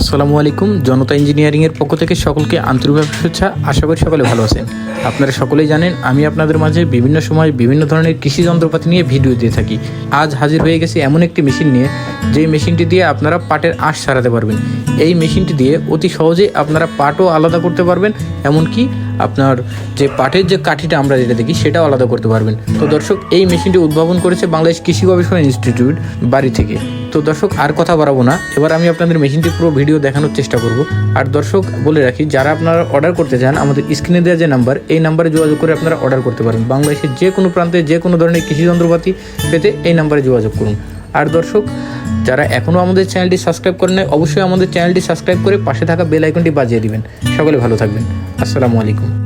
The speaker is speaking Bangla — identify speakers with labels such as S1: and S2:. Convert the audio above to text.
S1: আসসালামু আলাইকুম, জনতা ইঞ্জিনিয়ারিংয়ের পক্ষ থেকে সকলকে আন্তরিকভাবে শুভেচ্ছা। আশা করি সকলে ভালো আছেন। আপনারা সকলেই জানেন, আমি আপনাদের মাঝে বিভিন্ন সময় বিভিন্ন ধরনের কৃষি যন্ত্রপাতি নিয়ে ভিডিও দিয়ে থাকি। আজ হাজির হয়ে গেছে এমন একটি মেশিন নিয়ে, যেই মেশিনটি দিয়ে আপনারা পাটের আঁশ সারাতে পারবেন। এই মেশিনটি দিয়ে অতি সহজেই আপনারা পাটও আলাদা করতে পারবেন, এমনকি আপনার যে পাটের যে কাঠিটা আমরা যেটা দেখি, সেটাও আলাদা করতে পারবেন। তো দর্শক, এই মেশিনটি উদ্ভাবন করেছে বাংলাদেশ কৃষি গবেষণা ইনস্টিটিউট বাড়ি থেকে। তো দর্শক, আর কথা বাড়াবো না। এবার আমি আপনাদের মেশিনটি পুরো ভিডিও দেখানোর চেষ্টা করব। আর দর্শক, বলে রাখি, যারা আপনারা অর্ডার করতে চান, আমাদের স্ক্রিনে দেওয়া যে নাম্বার এই নাম্বারে যোগাযোগ করে আপনারা অর্ডার করতে পারেন। বাংলাদেশের যে কোনো প্রান্তে, যে কোনো ধরনের কৃষি যন্ত্রপাতি পেতে এই নাম্বারে যোগাযোগ করুন। আর দর্শক, যারা এখনও আমাদের চ্যানেলটি সাবস্ক্রাইব করেন অবশ্যই আমাদের চ্যানেলটি সাবস্ক্রাইব করে পাশে থাকা বেল আইকনটি বাজিয়ে দিবেন। সকলে ভালো থাকবেন। আসসালামু আলাইকুম।